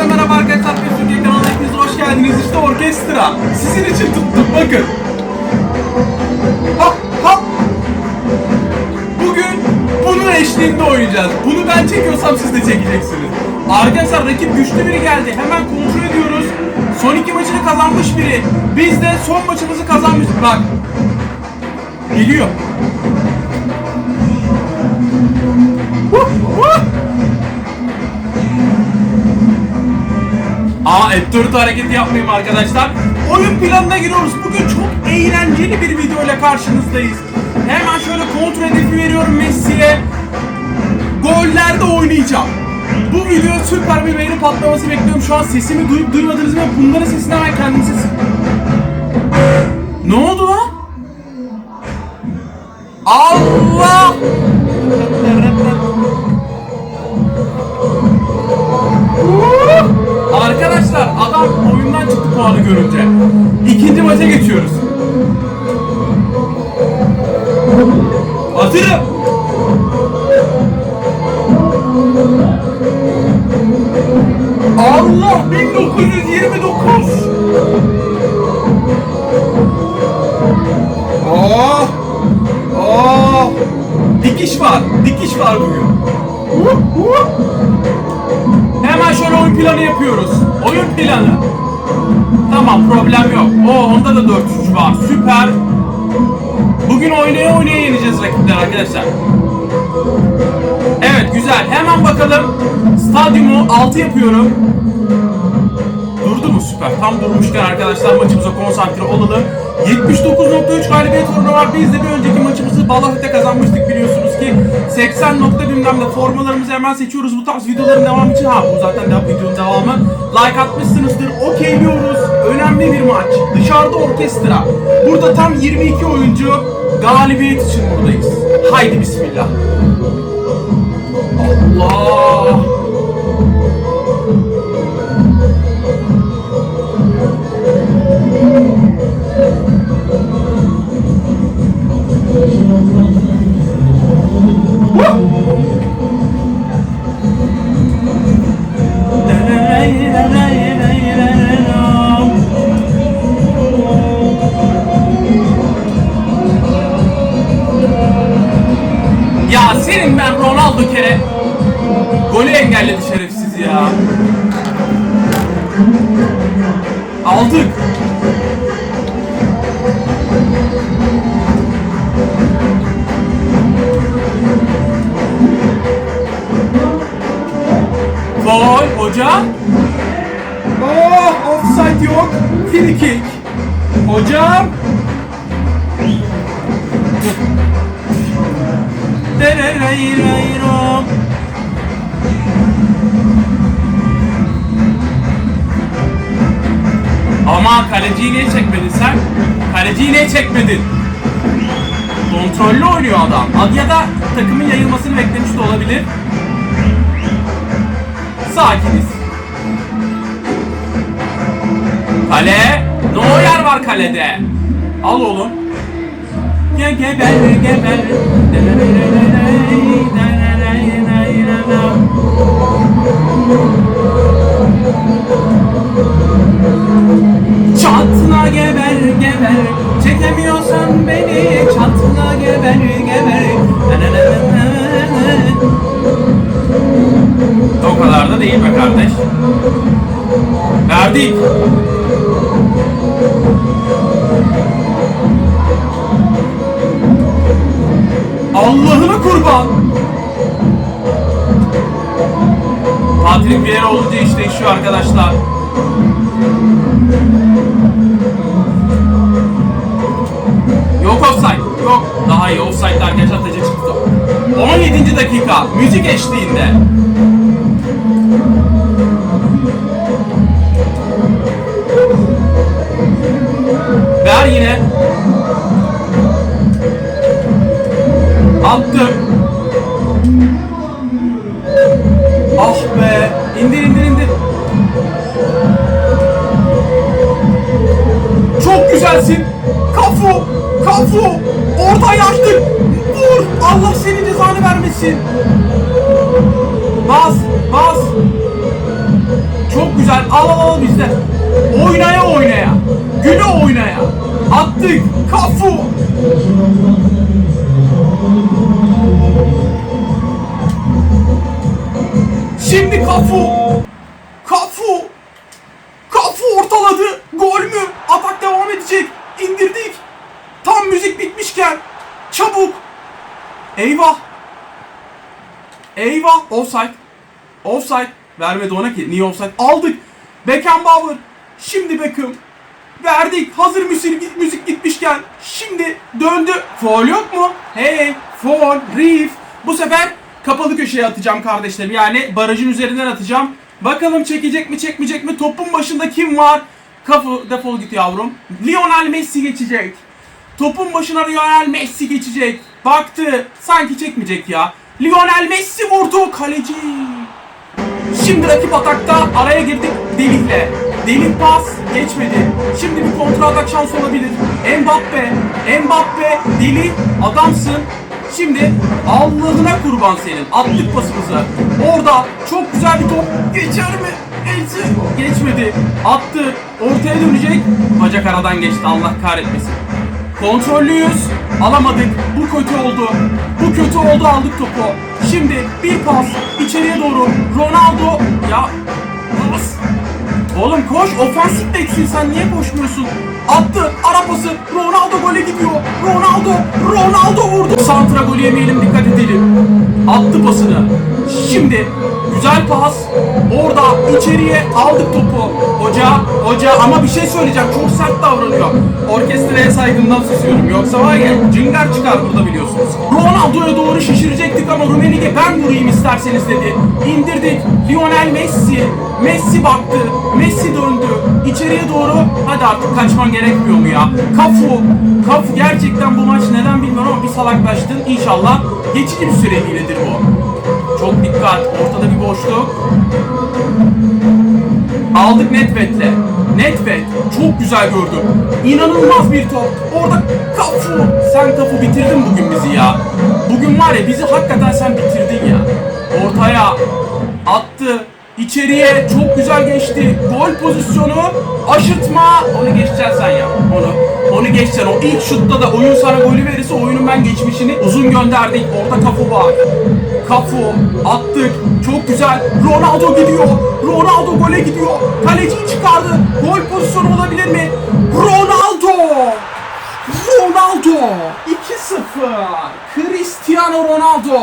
Herkese merhaba arkadaşlar. Bir Türkiye kanalına hepiniz hoş geldiniz. İşte orkestra. Sizin için tuttum. Bakın. Hop hop. Bugün bunun eşliğinde oynayacağız. Bunu ben çekiyorsam siz de çekeceksiniz. Arkadaşlar rakip güçlü biri geldi. Hemen kontrol ediyoruz. Son iki maçını kazanmış biri. Biz de son maçımızı kazanmıştık. Bak. Geliyor. Huh, huh. Aa F4 hareketi yapmayayım arkadaşlar. Oyun planına giriyoruz. Bugün çok eğlenceli bir video ile karşınızdayız. Hemen şöyle kontrol hedefi veriyorum Messi'ye. Gollerde oynayacağım. Bu video süper bir beğeni patlaması bekliyorum. Şu an sesimi duyup duymadınız mı? Bunların sesini hemen kendim sesim. Ne oldu lan? Allah! Arkadaşlar adam oyundan çıktı puanı görünce. İkinci maça geçiyoruz. Hazırım. Allah 1929. Oh! Oh! Dikiş var. Dikiş var bugün. Huh, huh. Hemen şöyle oyun planı yapıyoruz. Oyun planı. Tamam problem yok. O onda da 4-3 var. Süper. Bugün oynaya oynaya yeneceğiz rakipler arkadaşlar. Evet güzel. Hemen bakalım. Stadyumu 6 yapıyorum. Süper. Tam durmuşken arkadaşlar maçımıza konsantre olalım. 79.3 galibiyet oranı var. Biz de bir önceki maçımızı Balahit'te kazanmıştık biliyorsunuz ki. 80 nokta bilmem ne formalarımızı hemen seçiyoruz. Bu tarz videoların devamı için. Ha bu zaten devam, videonun devamı. Like atmışsınızdır. Okeyliyoruz. Önemli bir maç. Dışarıda orkestra. Burada tam 22 oyuncu galibiyet için buradayız. Haydi bismillah. Allah. Engelledi şerefsiz ya. Aldık. Gol hocam. Oh offside yok. Free kick. Hocam. Derereyreyrem. Kaleciyi niye çekmedin sen? Kaleciyi niye çekmedin? Kontrollü oynuyor adam. Ya da takımın yayılmasını beklemiş de olabilir. Sakiniz. Kale. Neuer var kalede. Al oğlum. Geber geber. Çatla geber geber. Çekemiyorsan beni Çatla geber geber. O kadar da değil be kardeş. Verdik. Allah'ına kurban. Patrick Vieira olunca iş değişiyor arkadaşlar Yok. Daha iyi offside arkadaşlar taca çıktı. 17. dakika. Müzik eşliğinde. Ver yine. Attım. Vermesin. Bas. Bas. Çok Al al al bizde. Oynaya oynaya. Güle oynaya. Attık. Kafu. Şimdi Kafu. Kafu. Kafu ortaladı. Gol mü? Atak devam edecek. İndirdik. Tam müzik bitmişken. Çabuk. Eyvah. Eyvah. Offside. Offside. Vermedi ona ki. Niye offside? Aldık. Beckenbauer. Şimdi Beckham. Verdik. Hazır müzik, müzik gitmişken. Şimdi döndü. Foul yok mu? Hey. Foul. Reef. Bu sefer kapalı köşeye atacağım kardeşlerim. Yani barajın üzerinden atacağım. Bakalım çekecek mi çekmeyecek mi? Topun başında kim var? Kapı defol git yavrum. Lionel Messi geçecek. Topun başına Lionel Messi geçecek. Baktı. Sanki çekmeyecek ya. Lionel Messi vurdu. Kaleci. Şimdi rakip atakta araya girdik Delik'le. Delik pas geçmedi. Şimdi bir kontra atak şansı olabilir. Mbappe, Mbappe, Deli adamsın. Şimdi Allah'ına kurban senin. Attık pasımızı. Orada çok güzel bir top. Geçer mi? Geçti. Geçmedi. Attı. Ortaya dönecek. Bacak aradan geçti. Allah kahretmesin. Kontrollüyüz. Alamadık. Bu kötü oldu. Bu kötü oldu aldık topu. Şimdi bir pas içeriye doğru. Ronaldo ya pas. Oğlum koş ofensif beksin sen niye koşmuyorsun? Attı ara pası Ronaldo gole gidiyor. Ronaldo Ronaldo vurdu. Santra golü yemeyelim dikkat edelim. Attı pasını. Şimdi güzel pas. Orada içeriye aldık topu. Hoca hoca ama bir şey söyleyeceğim çok sert davranıyor. Orkestraya saygımdan susuyorum. Yoksa var ya cıngar çıkar burada biliyorsunuz. Ronaldo'ya doğru şişirecektik ama Rumenige ben vurayım isterseniz dedi. İndirdik. Lionel Messi. Messi baktı. Messi döndü. İçeriye doğru. Hadi artık kaçman gerekmiyor mu ya? Kafu. Kafu gerçekten bu maç neden bilmiyorum ama bir salaklaştın. İnşallah geçici bir süreliğinedir bu. Çok dikkat. Ortada bir boşluk. Aldık Netvet'le. Netvet çok güzel gördüm. İnanılmaz bir top. Orada kafu. Sen kafu bitirdin bugün bizi ya. Bugün var ya bizi hakikaten sen bitirdin ya. Ortaya attı. İçeriye çok güzel geçti. Gol pozisyonu. Aşırtma. Onu geçeceksin sen ya. Onu. Onu geçeceksin. O ilk şutta da oyun sana golü verirse oyunun ben geçmişini uzun gönderdik. Orada kafu var. Kafu attık. Çok güzel. Ronaldo gidiyor. Ronaldo gole gidiyor. Kaleciyi çıkardı. Gol pozisyonu olabilir mi? Ronaldo! Ronaldo! 2-0. Cristiano Ronaldo.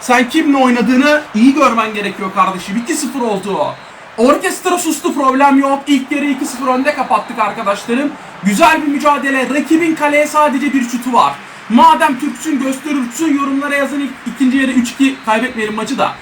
Sen kimle oynadığını iyi görmen gerekiyor kardeşim. 2-0 oldu. Orkestra sustu problem yok. İlk yarı 2-0 önde kapattık arkadaşlarım. Güzel bir mücadele. Rakibin kaleye sadece bir şutu var. Madem Türksün gösterirsin yorumlara yazın ilk, ikinci yarı 3-2 kaybetmeyelim maçı da.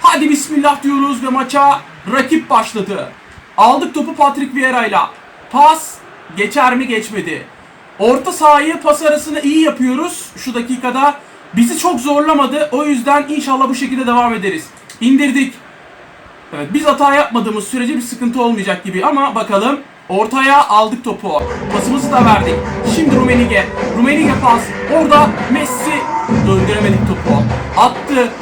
Hadi bismillah diyoruz ve maça rakip başladı. Aldık topu Patrick Vieira'yla. Pas geçer mi geçmedi. Orta sahayı pas arasını iyi yapıyoruz şu dakikada. Bizi çok zorlamadı. O yüzden inşallah bu şekilde devam ederiz. İndirdik. Evet, biz hata yapmadığımız sürece bir sıkıntı olmayacak gibi ama bakalım. Ortaya aldık topu. Pasımızı da verdik. Şimdi Rumenige. Rumenige pas. Orada Messi. Döndüremedik topu. Attı.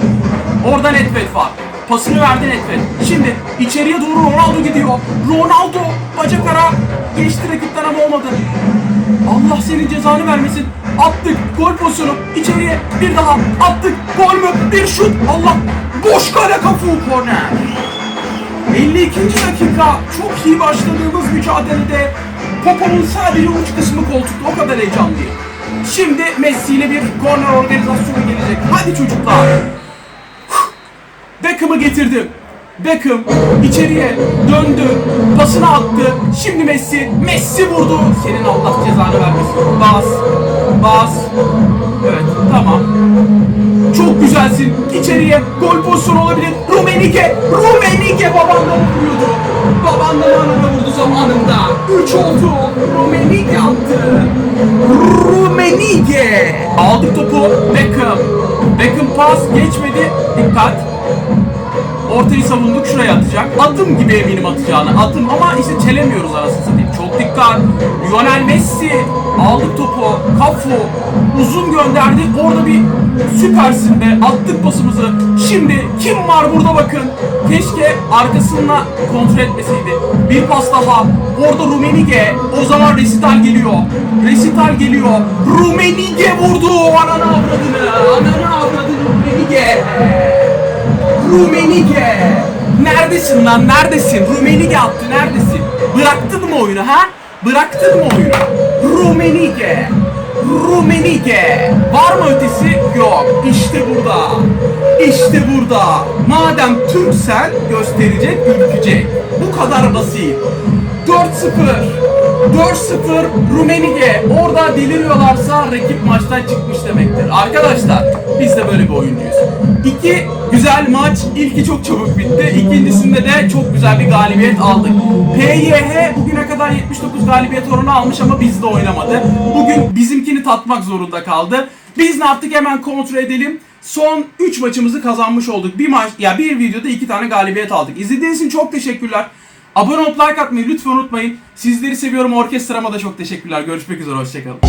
Orada Nedved var. Pasını verdi Nedved. Şimdi içeriye doğru Ronaldo gidiyor. Ronaldo bacak ara. Geçti rakipten ama olmadı. Allah senin cezanı vermesin. Attık. Gol pozisyonu. İçeriye bir daha. Attık. Gol mü? Bir şut. Allah. Boş kale kafu korner. 52. dakika çok iyi başladığımız mücadelede Popo'nun sadece uç kısmı koltukta o kadar heyecanlıyım. Şimdi Messi ile bir korner organizasyonu gelecek. Hadi çocuklar. Beckham'ı getirdim. Beckham içeriye döndü. Pasını attı. Şimdi Messi. Messi vurdu. Senin Allah cezanı vermesin. Bas. Bas. Evet tamam. Çok güzelsin. İçeriye gol pozisyonu olabilir. Rumenike. Rumenike babandan vuruyordu. Babandan anına vurdu zamanında. 3 oldu. Rumenike attı. Rumenike. Aldık topu. Beckham. Beckham pas geçmedi. Dikkat. Ortayı savunduk şuraya atacak. Adım gibi eminim atacağını. Adım ama işte çelemiyoruz arasını satayım. Çok dikkat. Lionel Messi aldık topu. Kafu uzun gönderdi. Orada bir Süpersin be. Attık pasımızı. Şimdi kim var burada bakın. Keşke arkasına kontrol etmeseydi. Bir pas daha. Orada Rumenige. O zaman Resital geliyor. Resital geliyor. Rumenige vurdu. Ananı avradını. Ananı avradını Rumenige. Rumenige. Neredesin lan? Neredesin? Rumenige attı. Neredesin? Bıraktın mı oyunu ha? Bıraktın mı oyunu? Rumenige. Rumenige. Var mı ötesi? Yok. İşte burada. İşte burada. Madem Türksen gösterecek, ürkecek. Bu kadar basit. 4-0. 4-0 Rumenige. Orada deliriyorlarsa rakip maçtan çıkmış demektir. Arkadaşlar biz de böyle bir oyuncuyuz. İki güzel maç. İlki çok çabuk bitti. İkincisinde de çok güzel bir galibiyet aldık. PYH bugüne kadar 79 galibiyet oranı almış ama bizde oynamadı. Bugün bizimkini tatmak zorunda kaldı. Biz ne yaptık hemen kontrol edelim. Son 3 maçımızı kazanmış olduk. Bir maç ya bir videoda 2 tane galibiyet aldık. İzlediğiniz için çok teşekkürler. Abone olup like atmayı lütfen unutmayın. Sizleri seviyorum. Orkestrama da çok teşekkürler. Görüşmek üzere. Hoşçakalın.